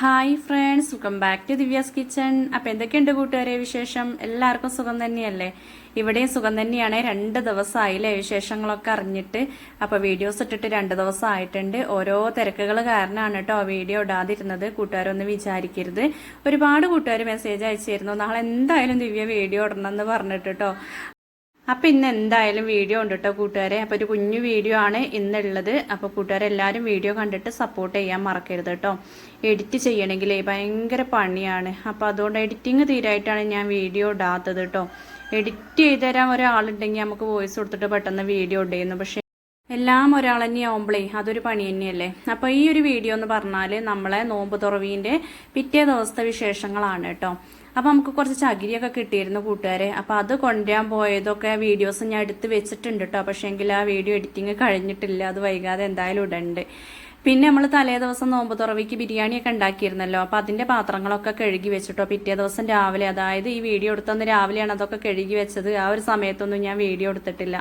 Hi friends welcome back to Divya's kitchen. അപ്പോൾ എന്തൊക്കെയുണ്ട് കൂട്ടുകാരെ വിശേഷം? എല്ലാവർക്കും സുഖം തന്നെയല്ലേ? ഇവിടെയും സുഖം തന്നെയാണ്. രണ്ട് ദിവസമായില്ലേ വിശേഷങ്ങളൊക്കെ അറിഞ്ഞിട്ട്. അപ്പോൾ വീഡിയോസ് ഇട്ടിട്ട് രണ്ട് ദിവസം ആയിട്ടുണ്ട് ഓരോ തിരക്കുകൾ കാരണമാണ് കേട്ടോ വീഡിയോ ഇടാതിരുന്നത്. കൂട്ടുകാരൊന്നും വിചാരിക്കരുത്. ഒരുപാട് കൂട്ടുകാർ മെസ്സേജ് അയച്ചിരുന്നു. നാളെ എന്തായാലും ദിവ്യ വീഡിയോ ഇടണം എന്ന് പറഞ്ഞിട്ട് കേട്ടോ. അപ്പൊ ഇന്ന് എന്തായാലും വീഡിയോ ഉണ്ട് കേട്ടോ കൂട്ടുകാരെ. അപ്പോൾ ഒരു കുഞ്ഞു വീഡിയോ ആണ് ഇന്നുള്ളത്. കൂട്ടുകാരെ എല്ലാവരും വീഡിയോ കണ്ടിട്ട് സപ്പോർട്ട് ചെയ്യാൻ മറക്കരുത് കേട്ടോ എഡിറ്റ് ചെയ്യണമെങ്കിലേ ഭയങ്കര പണിയാണ്. അപ്പൊ അതുകൊണ്ട് എഡിറ്റിങ് തീരായിട്ടാണ് ഞാൻ വീഡിയോ ഇടാത്തത് കേട്ടോ എഡിറ്റ് ചെയ്ത് തരാൻ ഒരാളുണ്ടെങ്കിൽ നമുക്ക് വോയിസ് കൊടുത്തിട്ട് പെട്ടെന്ന് വീഡിയോ ഇടുന്നു. പക്ഷേ എല്ലാം ഒരാൾ തന്നെ ആവുമ്പളേ അതൊരു പണി തന്നെയല്ലേ? അപ്പൊ ഈ ഒരു വീഡിയോ എന്ന് പറഞ്ഞാൽ നമ്മളെ നോമ്പ് തുറവീന്റെ പിറ്റേ ദിവസത്തെ വിശേഷങ്ങളാണ് കേട്ടോ അപ്പൊ നമുക്ക് കുറച്ച് ചകിരിയൊക്കെ കിട്ടിയിരുന്നു കൂട്ടുകാരെ. അപ്പൊ അത് കൊണ്ടുവരാൻ പോയതൊക്കെ വീഡിയോസ് ഞാൻ എടുത്ത് വെച്ചിട്ടുണ്ട് കേട്ടോ പക്ഷേങ്കിൽ ആ വീഡിയോ എഡിറ്റിംഗ് കഴിഞ്ഞിട്ടില്ല. അത് വൈകാതെ എന്തായാലും ഇടണ്ട്. പിന്നെ നമ്മൾ തലേ ദിവസം നോമ്പ് തുറവിക്ക് ബിരിയാണിയൊക്കെ ഉണ്ടാക്കിയിരുന്നല്ലോ. അപ്പൊ അതിന്റെ പാത്രങ്ങളൊക്കെ കഴുകി വെച്ചിട്ടോ. പിറ്റേ ദിവസം രാവിലെ അതായത് ഈ വീഡിയോ എടുത്തന്ന് രാവിലെയാണ് അതൊക്കെ കഴുകി വെച്ചത്. ആ ഒരു സമയത്തൊന്നും ഞാൻ വീഡിയോ എടുത്തിട്ടില്ല.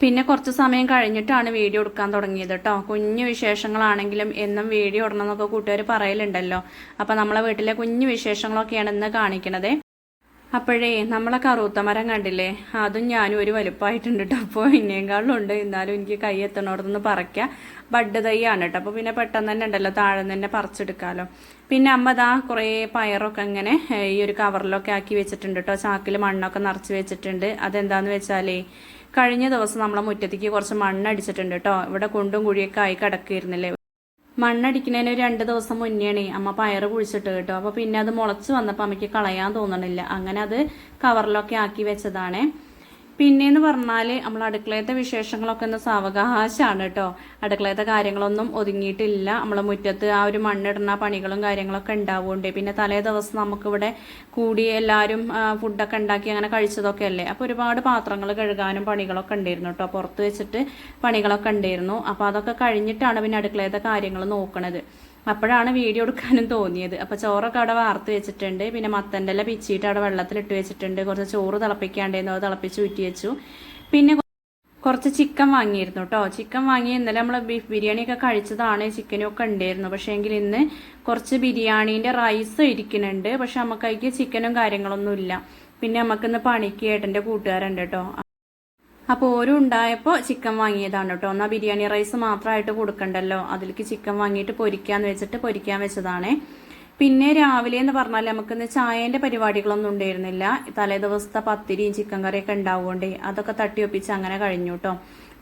പിന്നെ കുറച്ച് സമയം കഴിഞ്ഞിട്ടാണ് വീഡിയോ എടുക്കാൻ തുടങ്ങിയത് കേട്ടോ കുഞ്ഞു വിശേഷങ്ങളാണെങ്കിലും എന്നും വീഡിയോ ഇടണം എന്നൊക്കെ കൂട്ടുകാർ പറയലുണ്ടല്ലോ. അപ്പൊ നമ്മളെ വീട്ടിലെ കുഞ്ഞു വിശേഷങ്ങളൊക്കെയാണ് ഇന്ന് കാണിക്കണത്. അപ്പോഴേ നമ്മളെ കറുത്ത മരം കണ്ടില്ലേ? അതും ഞാനും ഒരു വലുപ്പമായിട്ടുണ്ട് കേട്ടോ അപ്പോൾ ഇന്നേക്കാളും ഉണ്ട്. എന്നാലും എനിക്ക് കൈ എത്തണോടത്തുനിന്ന് പറയ്ക്കാം ബഡ് തൈയാണ് കേട്ടോ അപ്പോൾ പിന്നെ പെട്ടെന്ന് തന്നെ ഉണ്ടല്ലോ താഴെ തന്നെ പറിച്ചെടുക്കാമല്ലോ പിന്നെ അമ്മ ദാ കുറേ പയറൊക്കെ ഇങ്ങനെ ഈ ഒരു കവറിലൊക്കെ ആക്കി വെച്ചിട്ടുണ്ട് കേട്ടോ ചാക്കിൽ മണ്ണൊക്കെ നിറച്ച് വെച്ചിട്ടുണ്ട്. അതെന്താന്ന് വെച്ചാലേ കഴിഞ്ഞ ദിവസം നമ്മളെ മുറ്റത്തേക്ക് കുറച്ച് മണ്ണടിച്ചിട്ടുണ്ട് കേട്ടോ. ഇവിടെ കുണ്ടും കുഴിയൊക്കെ ആയി കിടക്കിയിരുന്നില്ലേ മണ്ണടിക്കുന്നതിന് ഒരു രണ്ട് ദിവസം മുന്നേണേ അമ്മ പയറ് കുഴിച്ചിട്ട് കേട്ടോ. അപ്പൊ പിന്നെ അത് മുളച്ച് വന്നപ്പോൾ അമ്മയ്ക്ക് കളയാൻ തോന്നണില്ല. അങ്ങനെ അത് കവറിലൊക്കെ ആക്കി വെച്ചതാണേ. പിന്നെന്ന് പറഞ്ഞാൽ നമ്മൾ അടുക്കളയത്തെ വിശേഷങ്ങളൊക്കെ ഒന്ന് സാവകാശമാണ് കേട്ടോ അടുക്കളയത്തെ കാര്യങ്ങളൊന്നും ഒതുങ്ങിയിട്ടില്ല. നമ്മളെ മുറ്റത്ത് ആ ഒരു മണ്ണിടുന്ന പണികളും കാര്യങ്ങളൊക്കെ ഉണ്ടാവുകൊണ്ട് പിന്നെ തലേ ദിവസം നമുക്കിവിടെ കൂടി എല്ലാവരും ഫുഡൊക്കെ ഉണ്ടാക്കി അങ്ങനെ കഴിച്ചതൊക്കെ അല്ലേ? അപ്പോൾ ഒരുപാട് പാത്രങ്ങൾ കഴുകാനും പണികളൊക്കെ ഉണ്ടായിരുന്നു കേട്ടോ പുറത്ത് വെച്ചിട്ട് പണികളൊക്കെ ഉണ്ടായിരുന്നു. അപ്പോൾ അതൊക്കെ കഴിഞ്ഞിട്ടാണ് പിന്നെ അടുക്കളയത്തെ കാര്യങ്ങൾ നോക്കണത്. അപ്പോഴാണ് വീഡിയോ എടുക്കാനും തോന്നിയത്. അപ്പോൾ ചോറൊക്കെ അവിടെ വാർത്ത് വെച്ചിട്ടുണ്ട്. പിന്നെ മത്തന്റെ എല്ലാം പിച്ചിയിട്ട് അവിടെ വെള്ളത്തിലിട്ട് വെച്ചിട്ടുണ്ട്. കുറച്ച് ചോറ് തിളപ്പിക്കാണ്ടായിരുന്നു അത് തിളപ്പിച്ച് ഊറ്റി വെച്ചു. പിന്നെ കുറച്ച് ചിക്കൻ വാങ്ങിയിരുന്നു കേട്ടോ. ചിക്കൻ വാങ്ങി ഇന്നലെ നമ്മൾ ബീഫ് ബിരിയാണി ഒക്കെ കഴിച്ചതാണ്. ചിക്കനും ഒക്കെ ഉണ്ടായിരുന്നു. പക്ഷേ എങ്കിൽ ഇന്ന് കുറച്ച് ബിരിയാണീന്റെ റൈസ് ഇരിക്കുന്നുണ്ട്. പക്ഷെ നമുക്ക് അതിക്ക് ചിക്കനും കാര്യങ്ങളൊന്നും ഇല്ല. പിന്നെ നമുക്കിന്ന് പണിക്ക് ഏട്ടന്റെ കൂട്ടുകാരുണ്ട് കേട്ടോ. അപ്പോൾ ഓരോ ഉണ്ടായപ്പോൾ ചിക്കൻ വാങ്ങിയതാണ് കേട്ടോ. എന്നാൽ ബിരിയാണി റൈസ് മാത്രമായിട്ട് കൊടുക്കണ്ടല്ലോ. അതിലേക്ക് ചിക്കൻ വാങ്ങിയിട്ട് പൊരിക്കാന്ന് വെച്ചിട്ട് പൊരിക്കാൻ വെച്ചതാണേ. പിന്നെ രാവിലെ എന്ന് പറഞ്ഞാൽ നമുക്കിന്ന് ചായേന്റെ പരിപാടികളൊന്നും ഉണ്ടായിരുന്നില്ല. തലേ ദിവസത്തെ പത്തിരിയും ചിക്കൻ കറിയൊക്കെ ഉണ്ടാവുകൊണ്ടേ അതൊക്കെ തട്ടിയൊപ്പിച്ച് അങ്ങനെ കഴിഞ്ഞു കേട്ടോ.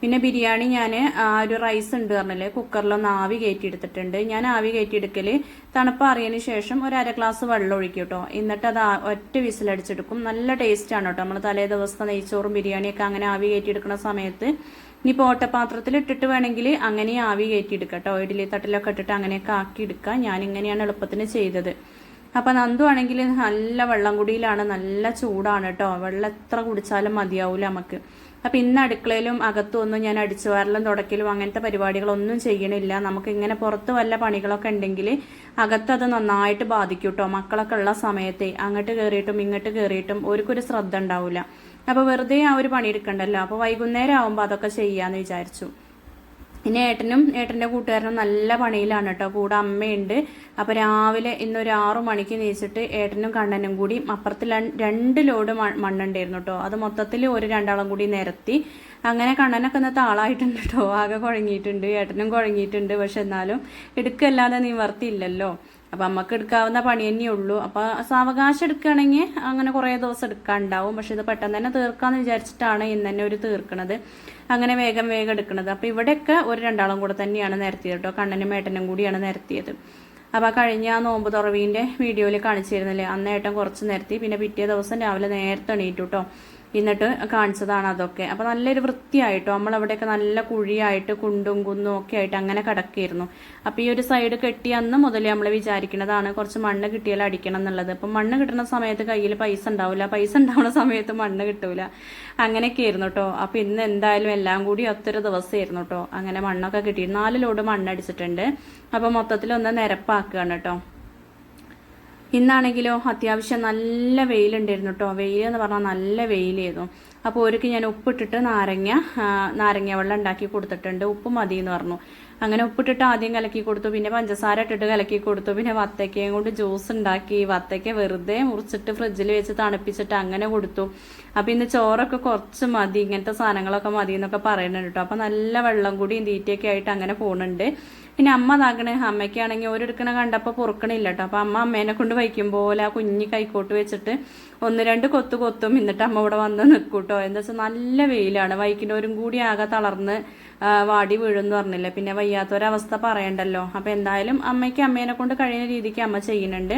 പിന്നെ ബിരിയാണി ഞാൻ ഒരു റൈസ് ഉണ്ട് പറഞ്ഞല്ലേ കുക്കറിലൊന്ന് ആവി കയറ്റി എടുത്തിട്ടുണ്ട് ഞാൻ ആവി കയറ്റി എടുക്കൽ തണുപ്പ് അറിയതിന് ശേഷം ഒരു അര ഗ്ലാസ് വെള്ളം ഒഴിക്കും കേട്ടോ എന്നിട്ട് അത് ഒറ്റ വിസിലടിച്ചെടുക്കും. നല്ല ടേസ്റ്റ് ആണ് കേട്ടോ. നമ്മൾ തലേ ദിവസത്തെ നെയ്ച്ചോറും ബിരിയാണിയൊക്കെ അങ്ങനെ ആവി കയറ്റി എടുക്കുന്ന സമയത്ത് ഇനി ഓട്ടപാത്രത്തിൽ ഇട്ടിട്ട് വേണമെങ്കിൽ അങ്ങനെ ആവി കയറ്റി എടുക്കാം കേട്ടോ. ഇഡ്ഡലി തട്ടിലൊക്കെ ഇട്ടിട്ട് അങ്ങനെയൊക്കെ ആക്കി എടുക്കുക ഞാൻ ഇങ്ങനെയാണ് എളുപ്പത്തിന് ചെയ്തത്. അപ്പം നന്ദു ആണെങ്കിൽ നല്ല വെള്ളം കുടിയിലാണ്. നല്ല ചൂടാണ് കേട്ടോ. വെള്ളം എത്ര കുടിച്ചാലും മതിയാവൂല നമുക്ക്. അപ്പം ഇന്ന് അടുക്കളയിലും അകത്തും ഒന്നും ഞാൻ അടിച്ചു വാരലും തുടക്കലും അങ്ങനത്തെ പരിപാടികളൊന്നും ചെയ്യണില്ല. നമുക്ക് ഇങ്ങനെ പുറത്ത് വല്ല പണികളൊക്കെ ഉണ്ടെങ്കിൽ അകത്ത് അത് നന്നായിട്ട് ബാധിക്കും കേട്ടോ മക്കളൊക്കെ ഉള്ള സമയത്തെ അങ്ങോട്ട് കയറിയിട്ടും ഇങ്ങോട്ട് കയറിയിട്ടും ഒരുക്കൊരു ശ്രദ്ധ ഉണ്ടാവില്ല അപ്പോൾ വെറുതെ ആ ഒരു പണി എടുക്കണ്ടല്ലോ. അപ്പോൾ വൈകുന്നേരം ആവുമ്പോൾ അതൊക്കെ ചെയ്യാമെന്ന് വിചാരിച്ചു. പിന്നെ ഏട്ടനും ഏട്ടന്റെ കൂട്ടുകാരനും നല്ല പണിയിലാണ് കേട്ടോ. കൂടെ അമ്മയുണ്ട്. അപ്പോൾ രാവിലെ ഇന്നൊരു ആറു മണിക്ക് നീച്ചിട്ട് ഏട്ടനും കണ്ണനും കൂടി അപ്പുറത്ത് രണ്ട് ലോഡ് മണ്ണുണ്ടായിരുന്നു കേട്ടോ. അത് മൊത്തത്തിൽ ഒരു രണ്ടാളും കൂടി നിരത്തി. അങ്ങനെ കണ്ണനൊക്കെ ഇന്നത്തെ ആളായിട്ടുണ്ട് കേട്ടോ. ആകെ കുഴങ്ങിയിട്ടുണ്ട്. ഏട്ടനും കുഴങ്ങിയിട്ടുണ്ട്. പക്ഷെ എന്നാലും എടുക്കല്ലാതെ നിവർത്തിയില്ലല്ലോ. അപ്പം നമുക്ക് എടുക്കാവുന്ന പണി തന്നെയേ ഉള്ളൂ. അപ്പോൾ സാവകാശം എടുക്കുകയാണെങ്കിൽ അങ്ങനെ കുറേ ദിവസം എടുക്കാണ്ടാവും. പക്ഷെ ഇത് പെട്ടെന്ന് തന്നെ തീർക്കാന്ന് വിചാരിച്ചിട്ടാണ് ഇന്ന് തന്നെ ഒരു തീർക്കണത്. അങ്ങനെ വേഗം വേഗം എടുക്കുന്നത് അപ്പോൾ ഇവിടെയൊക്കെ ഒരു രണ്ടാളും കൂടെ തന്നെയാണ് നിരത്തിയത് കേട്ടോ. കണ്ണനും ഏട്ടനും കൂടിയാണ് നിരത്തിയത്. അപ്പോൾ കഴിഞ്ഞ ആ നോമ്പ് തുറവീന്റെ വീഡിയോയിൽ കാണിച്ചിരുന്നില്ലേ? അന്ന് ഏട്ടൻ കുറച്ച് നിരത്തി. പിന്നെ പിറ്റേ ദിവസം രാവിലെ നേരത്തെ എണീറ്റു കേട്ടോ. എന്നിട്ട് കാണിച്ചതാണ് അതൊക്കെ. അപ്പോൾ നല്ലൊരു വൃത്തിയായിട്ടോ നമ്മളവിടെയൊക്കെ നല്ല കുഴിയായിട്ട് കുണ്ടും കുന്നും ഒക്കെ ആയിട്ട് അങ്ങനെ കിടക്കുകയായിരുന്നു അപ്പോൾ ഈ ഒരു സൈഡ് കെട്ടി അന്ന് മുതൽ നമ്മൾ വിചാരിക്കുന്നതാണ് കുറച്ച് മണ്ണ് കിട്ടിയാൽ അടിക്കണം എന്നുള്ളത്. അപ്പം മണ്ണ് കിട്ടുന്ന സമയത്ത് കയ്യിൽ പൈസ ഉണ്ടാവില്ല പൈസ ഉണ്ടാവുന്ന സമയത്ത് മണ്ണ് കിട്ടൂല. അങ്ങനെയൊക്കെ ആയിരുന്നു കേട്ടോ അപ്പോൾ ഇന്ന് എന്തായാലും എല്ലാം കൂടി ഒത്തൊരു ദിവസമായിരുന്നു കേട്ടോ അങ്ങനെ മണ്ണൊക്കെ കിട്ടി. നാല് ലോഡ് മണ്ണടിച്ചിട്ടുണ്ട്. അപ്പോൾ മൊത്തത്തിൽ ഒന്ന് നിരപ്പാക്കുകയാണ് കേട്ടോ ഇന്നാണെങ്കിലോ അത്യാവശ്യം നല്ല വെയിലുണ്ടായിരുന്നു കേട്ടോ വെയിൽ എന്ന് പറഞ്ഞാൽ നല്ല വെയിലായിരുന്നു. അപ്പോൾ ഒരുക്ക് ഞാൻ ഉപ്പിട്ടിട്ട് നാരങ്ങ നാരങ്ങ വെള്ളം ഉണ്ടാക്കി കൊടുത്തിട്ടുണ്ട്. ഉപ്പ് മതി എന്ന് പറഞ്ഞു. അങ്ങനെ ഉപ്പിട്ടിട്ട് ആദ്യം കലക്കി കൊടുത്തു. പിന്നെ പഞ്ചസാര ഇട്ടിട്ട് കലക്കി കൊടുത്തു. പിന്നെ വത്തക്കയും കൊണ്ട് ജ്യൂസ് ഉണ്ടാക്കി. വത്തക്ക വെറുതെ മുറിച്ചിട്ട് ഫ്രിഡ്ജിൽ വെച്ച് തണുപ്പിച്ചിട്ട് അങ്ങനെ കൊടുത്തു. അപ്പോൾ ഇന്ന് ചോറൊക്കെ കുറച്ച് മതി. ഇങ്ങനത്തെ സാധനങ്ങളൊക്കെ മതി എന്നൊക്കെ പറയുന്നുണ്ട് കേട്ടോ അപ്പം നല്ല വെള്ളം കൂടി തീറ്റയൊക്കെ ആയിട്ട് അങ്ങനെ പോകുന്നുണ്ട് പിന്നെ അമ്മ താക്കണ അമ്മയ്ക്കാണെങ്കിൽ ഓരെടുക്കണ കണ്ടപ്പോൾ പൊറുക്കണില്ല കേട്ടോ അപ്പം അമ്മ അമ്മേനെ കൊണ്ട് വയ്ക്കും പോലെ ആ കുഞ്ഞി കൈക്കോട്ട് വെച്ചിട്ട് ഒന്ന് രണ്ട് കൊത്തു കൊത്തും എന്നിട്ട് അമ്മ ഇവിടെ വന്ന് നിൽക്കൂട്ടോ എന്താ വെച്ചാൽ നല്ല വെയിലാണ്. വൈകിട്ടോരും കൂടി ആകെ തളർന്ന് വാടി വീഴുമെന്ന് പറഞ്ഞില്ലേ. പിന്നെ വയ്യാത്തൊരവസ്ഥ പറയണ്ടല്ലോ. അപ്പോൾ എന്തായാലും അമ്മയ്ക്ക് അമ്മേനെ കൊണ്ട് കഴിയുന്ന രീതിക്ക് അമ്മ ചെയ്യുന്നുണ്ട്.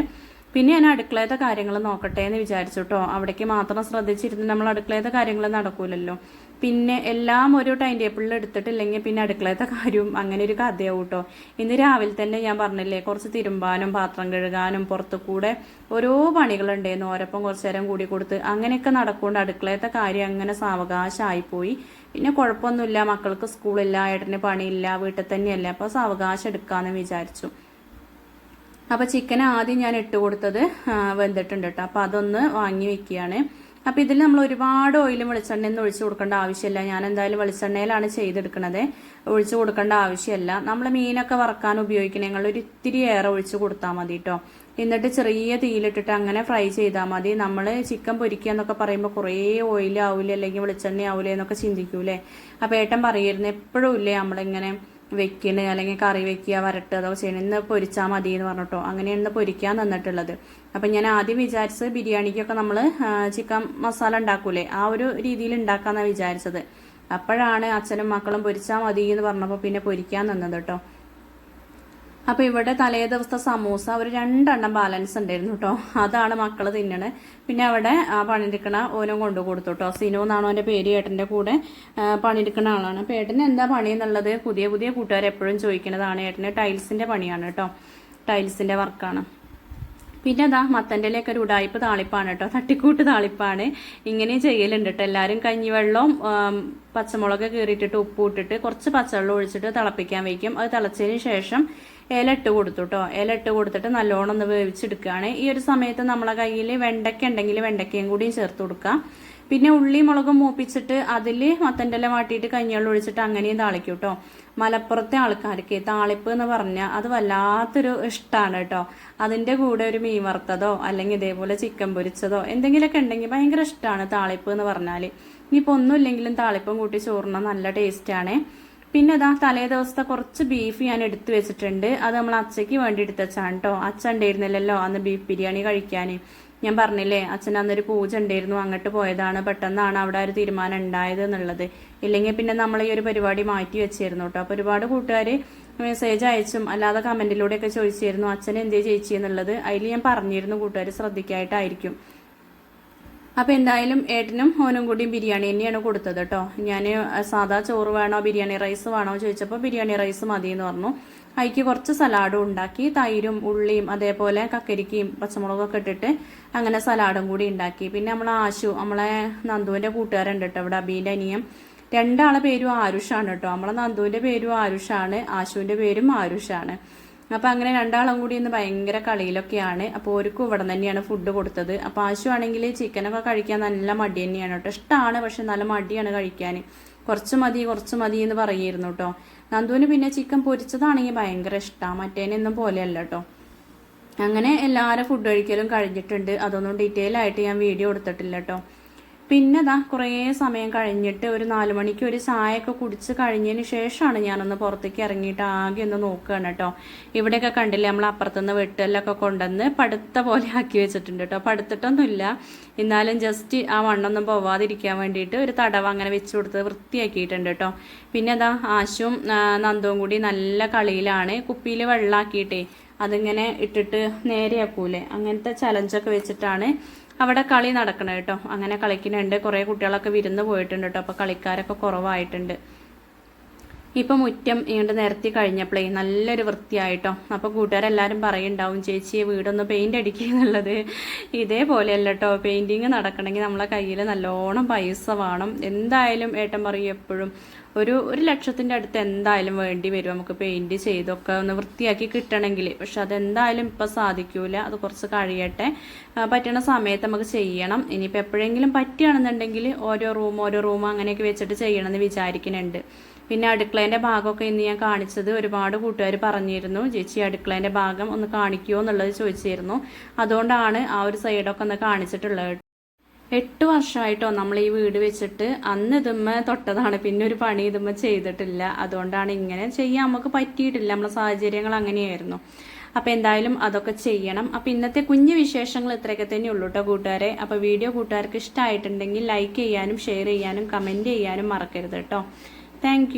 പിന്നെ ഞാൻ അടുക്കളയത്തെ കാര്യങ്ങൾ നോക്കട്ടെ എന്ന് വിചാരിച്ചു കേട്ടോ അവിടേക്ക് മാത്രം ശ്രദ്ധിച്ചിരുന്ന് നമ്മൾ അടുക്കളയത്തെ കാര്യങ്ങൾ നടക്കൂലല്ലോ. പിന്നെ എല്ലാം ഒരു ടൈം ടേബിളിൽ എടുത്തിട്ടില്ലെങ്കിൽ പിന്നെ അടുക്കളയത്തെ കാര്യവും അങ്ങനെ ഒരു കഥയാവും കേട്ടോ ഇന്ന് രാവിലെ തന്നെ ഞാൻ പറഞ്ഞില്ലേ കുറച്ച് തിരുമ്പാനും പാത്രം കഴുകാനും പുറത്തു കൂടെ ഓരോ പണികളുണ്ടായിരുന്നു ഓരപ്പം കുറച്ചു നേരം കൂടി കൊടുത്ത് അങ്ങനെയൊക്കെ നടക്കൊണ്ട് അടുക്കളയത്തെ കാര്യം അങ്ങനെ സാവകാശമായിപ്പോയി പിന്നെ കുഴപ്പമൊന്നുമില്ല മക്കൾക്ക് സ്കൂളില്ല ഏട്ടന് പണിയില്ല വീട്ടിൽ തന്നെയല്ല. അപ്പോൾ സാവകാശം എടുക്കാമെന്ന് വിചാരിച്ചു. അപ്പോൾ ചിക്കൻ ആദ്യം ഞാൻ ഇട്ട് കൊടുത്തത് വെന്തിട്ടുണ്ട് കേട്ടോ അപ്പോൾ അതൊന്ന് വാങ്ങി വെക്കുകയാണ്. അപ്പോൾ ഇതിൽ നമ്മൾ ഒരുപാട് ഓയിലും വെളിച്ചെണ്ണയൊന്നും ഒഴിച്ചു കൊടുക്കേണ്ട ആവശ്യമില്ല. ഞാൻ എന്തായാലും വെളിച്ചെണ്ണയിലാണ് ചെയ്തെടുക്കണത്. ഒഴിച്ചു കൊടുക്കേണ്ട ആവശ്യമില്ല. നമ്മൾ മീനൊക്കെ വറക്കാൻ ഉപയോഗിക്കണമെങ്കിൽ ഒരു ഇത്തിരി ഏറെ ഒഴിച്ചു കൊടുത്താൽ മതി കേട്ടോ എന്നിട്ട് ചെറിയ തീയിലിട്ടിട്ട് അങ്ങനെ ഫ്രൈ ചെയ്താൽ മതി. നമ്മൾ ചിക്കൻ പൊരിക്കുക എന്നൊക്കെ പറയുമ്പോൾ കുറേ ഓയിൽ അല്ലെങ്കിൽ വെളിച്ചെണ്ണ എന്നൊക്കെ ചിന്തിക്കൂലേ. അപ്പോൾ ഏട്ടൻ പറയുമായിരുന്നു എപ്പോഴും ഇല്ലേ? നമ്മളിങ്ങനെ വെക്കണ് അല്ലെങ്കിൽ കറി വെക്കുക വരട്ടുക അതോ ചെയ്യണം ഇന്ന് പൊരിച്ചാൽ മതി എന്ന് പറഞ്ഞിട്ടോ. അങ്ങനെയാണ് ഇന്ന് പൊരിക്കാൻ തന്നിട്ടുള്ളത്. അപ്പം ഞാൻ ആദ്യം വിചാരിച്ചത് ബിരിയാണിക്കൊക്കെ നമ്മൾ ചിക്കൻ മസാല ഉണ്ടാക്കൂലേ? ആ ഒരു രീതിയിൽ ഉണ്ടാക്കാന്നാണ് വിചാരിച്ചത്. അപ്പോഴാണ് അച്ഛനും മക്കളും പൊരിച്ചാൽ മതി എന്ന് പറഞ്ഞപ്പോൾ പിന്നെ പൊരിക്കാൻ നിന്നത് കേട്ടോ അപ്പൊ ഇവിടെ തലേ ദിവസത്തെ സമൂസ ഒരു രണ്ടെണ്ണം ബാലൻസ് ഉണ്ടായിരുന്നു കേട്ടോ അതാണ് മക്കൾ തിന്നണത് പിന്നെ അവിടെ പണിയെടുക്കണ ഓനും കൊണ്ടു കൊടുത്തു കേട്ടോ സിനോ എന്നാണോ എന്റെ പേര് ഏട്ടന്റെ കൂടെ പണിയെടുക്കുന്ന ആളാണ്. അപ്പൊ ഏട്ടന് എന്താ പണി എന്നുള്ളത് പുതിയ പുതിയ കൂട്ടുകാർ എപ്പോഴും ചോദിക്കുന്നതാണ് ഏട്ടന് ടൈൽസിന്റെ പണിയാണ് കേട്ടോ ടൈൽസിന്റെ വർക്കാണ് പിന്നെ അതാ മത്തന്റെലൊക്കെ ഒരു ഉടായ്പ താളിപ്പാണ് കേട്ടോ. തട്ടിക്കൂട്ട് താളിപ്പാണ്. ഇങ്ങനെ ചെയ്യലുണ്ട് കേട്ടോ. എല്ലാവരും കഞ്ഞിവെള്ളവും ആം, പച്ചമുളക് കീറിയിട്ടിട്ട് ഉപ്പ് ഇട്ടിട്ട് കുറച്ച് പച്ചവെള്ളം ഒഴിച്ചിട്ട് തിളപ്പിക്കാൻ വയ്ക്കും. അത് തിളച്ചതിന് ശേഷം ഇല ഇട്ട് കൊടുത്തു കേട്ടോ. ഇല ഇട്ട് കൊടുത്തിട്ട് നല്ലോണം ഒന്ന് വേവിച്ചെടുക്കുകയാണ്. ഈ ഒരു സമയത്ത് നമ്മളെ കയ്യിൽ വെണ്ടയ്ക്ക ഉണ്ടെങ്കിൽ വെണ്ടയ്ക്കയും കൂടിയും ചേർത്ത് കൊടുക്കാം. പിന്നെ ഉള്ളി മുളകും മൂപ്പിച്ചിട്ട് അതിൽ മത്തന്റെ വാട്ടിയിട്ട് കഞ്ഞിവെള്ളം ഒഴിച്ചിട്ട് അങ്ങനെയും താളിക്കും കേട്ടോ മലപ്പുറത്തെ ആൾക്കാർക്ക് താളിപ്പ് എന്ന് പറഞ്ഞാൽ അത് വല്ലാത്തൊരു ഇഷ്ടമാണ് കേട്ടോ. അതിന്റെ കൂടെ ഒരു മീൻ വറുത്തതോ അല്ലെങ്കിൽ ഇതേപോലെ ചിക്കൻ പൊരിച്ചതോ എന്തെങ്കിലുമൊക്കെ ഉണ്ടെങ്കിൽ ഭയങ്കര ഇഷ്ടമാണ് താളിപ്പ് എന്ന് പറഞ്ഞാൽ ഇനിയിപ്പോൾ ഒന്നുമില്ലെങ്കിലും താളിപ്പം കൂട്ടി ചോറിന് നല്ല ടേസ്റ്റാണ് പിന്നെ ഇതാ തലേ ദിവസത്തെ കുറച്ച് ബീഫ് ഞാൻ എടുത്തു വെച്ചിട്ടുണ്ട്. അത് നമ്മൾ അച്ചയ്ക്ക് വേണ്ടി എടുത്തച്ചാണ് കേട്ടോ അച്ഛൻ ഉണ്ടായിരുന്നില്ലല്ലോ അന്ന് ബീഫ് ബിരിയാണി കഴിക്കാൻ. ഞാൻ പറഞ്ഞില്ലേ അച്ഛൻ അന്നൊരു പൂജ ഉണ്ടായിരുന്നു അങ്ങോട്ട് പോയതാണ്. പെട്ടെന്നാണ് അവിടെ ഒരു തീരുമാനം ഉണ്ടായത് എന്നുള്ളത്. ഇല്ലെങ്കിൽ പിന്നെ നമ്മൾ ഈ ഒരു പരിപാടി മാറ്റി വെച്ചിരുന്നു കേട്ടോ. അപ്പോൾ ഒരുപാട് കൂട്ടുകാർ മെസ്സേജ് അയച്ചും അല്ലാതെ കമന്റിലൂടെ ഒക്കെ ചോദിച്ചിരുന്നു അച്ഛൻ എന്തേ ചേച്ചി? എന്നുള്ളത്. അതിൽ ഞാൻ പറഞ്ഞിരുന്നു കൂട്ടുകാർ ശ്രദ്ധിക്കായിട്ടായിരിക്കും. അപ്പൊ എന്തായാലും ഏട്ടനും ഓനും കൂടിയും ബിരിയാണി തന്നെയാണ് കൊടുത്തത് കേട്ടോ. ഞാൻ സാധാ ചോറ് വേണോ ബിരിയാണി റൈസ് വേണോ ചോദിച്ചപ്പോൾ ബിരിയാണി റൈസ് മതി എന്ന് പറഞ്ഞു. അതിക്ക് കുറച്ച് സലാഡും ഉണ്ടാക്കി തൈരും ഉള്ളിയും അതേപോലെ കക്കരിക്കയും പച്ചമുളകൊക്കെ ഇട്ടിട്ട് അങ്ങനെ സലാഡും കൂടി ഉണ്ടാക്കി. പിന്നെ നമ്മൾ ആശു നമ്മളെ നന്ദുവിന്റെ കൂട്ടുകാരുണ്ട് കേട്ടോ ഇവിടെ അബീന്റെ അനിയം രണ്ടാളെ പേരും ആരുഷാണ് കേട്ടോ നമ്മളെ നന്ദുവിന്റെ പേരും ആരുഷാണ് ആശുവിന്റെ പേരും ആരുഷാണ്. അപ്പോൾ അങ്ങനെ രണ്ടാളും കൂടി ഇന്ന് ഭയങ്കര കളിയിലൊക്കെയാണ്. അപ്പോൾ ഓർക്കും ഇവിടെ തന്നെയാണ് ഫുഡ് കൊടുത്തത്. അപ്പോൾ ആശു ആണെങ്കിൽ ചിക്കനൊക്കെ കഴിക്കാൻ നല്ല മടി തന്നെയാണ് കേട്ടോ ഇഷ്ടമാണ് പക്ഷെ നല്ല മടിയാണ് കഴിക്കാൻ കുറച്ച് മതി കുറച്ച് മതി എന്ന് പറയായിരുന്നു കേട്ടോ നന്ദുവിന് പിന്നെ ചിക്കൻ പൊരിച്ചതാണെങ്കിൽ ഭയങ്കര ഇഷ്ടമാണ് മറ്റേനൊന്നും പോലെയല്ല കേട്ടോ അങ്ങനെ എല്ലാവരും ഫുഡ് കഴിക്കലും കഴിഞ്ഞിട്ടുണ്ട്. അതൊന്നും ഡീറ്റെയിൽ ആയിട്ട് ഞാൻ വീഡിയോ എടുത്തിട്ടില്ല കേട്ടോ പിന്നെ ദാ കുറേ സമയം കഴിഞ്ഞിട്ട് ഒരു നാല് മണിക്ക് ഒരു ചായയൊക്കെ കുടിച്ച് കഴിഞ്ഞതിന് ശേഷമാണ് ഞാനൊന്ന് പുറത്തേക്ക് ഇറങ്ങിയിട്ട് ആകെ ഒന്ന് നോക്കുകയാണ് കേട്ടോ. ഇവിടെയൊക്കെ കണ്ടില്ലേ നമ്മൾ അപ്പുറത്തുനിന്ന് വെട്ടലൊക്കെ കൊണ്ടുവന്ന് പടുത്ത പോലെ ആക്കി വെച്ചിട്ടുണ്ട് കേട്ടോ. പടുത്തിട്ടൊന്നുമില്ല. എന്നാലും ജസ്റ്റ് ആ വണ്ണൊന്നും പോവാതിരിക്കാൻ വേണ്ടിയിട്ട് ഒരു തടവ അങ്ങനെ വെച്ച് കൊടുത്ത് വൃത്തിയാക്കിയിട്ടുണ്ട് കേട്ടോ. പിന്നെ അതാ ആശും നന്ദവും കൂടി നല്ല കളിയിലാണ്. കുപ്പിയിൽ വെള്ളമാക്കിയിട്ടേ അതിങ്ങനെ ഇട്ടിട്ട് നേരെയാക്കൂലേ. അങ്ങനത്തെ ചലഞ്ചൊക്കെ വെച്ചിട്ടാണ് അവിടെ കളി നടക്കണം കേട്ടോ അങ്ങനെ കളിക്കുന്നുണ്ട്. കുറേ കുട്ടികളൊക്കെ വിരുന്ന് പോയിട്ടുണ്ട് കേട്ടോ അപ്പോൾ കളിക്കാരൊക്കെ കുറവായിട്ടുണ്ട്. ഇപ്പൊ മുറ്റം ഇങ്ങോട്ട് നിരത്തി കഴിഞ്ഞപ്പോഴേ നല്ലൊരു വൃത്തിയായിട്ടോ. അപ്പൊ കൂട്ടുകാരെല്ലാരും പറയുണ്ടാവും ചേച്ചിയെ വീടൊന്ന് പെയിന്റ് അടിക്കുക എന്നുള്ളത്. ഇതേപോലെയല്ല കേട്ടോ പെയിന്റിങ് നടക്കണമെങ്കിൽ നമ്മളെ കയ്യിൽ നല്ലോണം പൈസ വേണം. എന്തായാലും ഏട്ടൻ പറയും എപ്പോഴും ഒരു ഒരു ലക്ഷത്തിന്റെ അടുത്ത് എന്തായാലും വേണ്ടി വരും. നമുക്ക് പെയിന്റ് ചെയ്തൊക്കെ ഒന്ന് വൃത്തിയാക്കി കിട്ടണമെങ്കിൽ. പക്ഷെ അതെന്തായാലും ഇപ്പൊ സാധിക്കൂല. അത് കുറച്ച് കഴിയട്ടെ. പറ്റണ സമയത്ത് നമുക്ക് ചെയ്യണം. ഇനിയിപ്പോൾ എപ്പോഴെങ്കിലും പറ്റുകയാണെന്നുണ്ടെങ്കിൽ ഓരോ റൂം ഓരോ റൂം അങ്ങനെയൊക്കെ വെച്ചിട്ട് ചെയ്യണമെന്ന് വിചാരിക്കുന്നുണ്ട്. പിന്നെ അടുക്കളേന്റെ ഭാഗമൊക്കെ ഇന്ന് ഞാൻ കാണിച്ചത് ഒരുപാട് കൂട്ടുകാർ പറഞ്ഞിരുന്നു. ചേച്ചി അടുക്കളേന്റെ ഭാഗം ഒന്ന് കാണിക്കുമോ എന്നുള്ളത് ചോദിച്ചിരുന്നു. അതുകൊണ്ടാണ് ആ ഒരു സൈഡൊക്കെ ഒന്ന് കാണിച്ചിട്ടുള്ളത്. എട്ട് വർഷമായിട്ടോ നമ്മൾ ഈ വീട് വെച്ചിട്ട് അന്ന് ഇതുമ്മ തൊട്ടതാണ്. പിന്നെ ഒരു പണി ഇതുമ്മ ചെയ്തിട്ടില്ല. അതുകൊണ്ടാണ് ഇങ്ങനെ ചെയ്യാൻ നമുക്ക് പറ്റിയിട്ടില്ല. നമ്മളെ സാഹചര്യങ്ങൾ അങ്ങനെയായിരുന്നു. അപ്പോൾ എന്തായാലും അതൊക്കെ ചെയ്യണം. അപ്പോൾ ഇന്നത്തെ കുഞ്ഞു വിശേഷങ്ങൾ ഇത്രയൊക്കെ തന്നെ ഉള്ളൂ കേട്ടോ കൂട്ടുകാരെ. അപ്പോൾ വീഡിയോ കൂട്ടുകാർക്ക് ഇഷ്ടമായിട്ടുണ്ടെങ്കിൽ ലൈക്ക് ചെയ്യാനും ഷെയർ ചെയ്യാനും കമന്റ് ചെയ്യാനും മറക്കരുത് കേട്ടോ താങ്ക്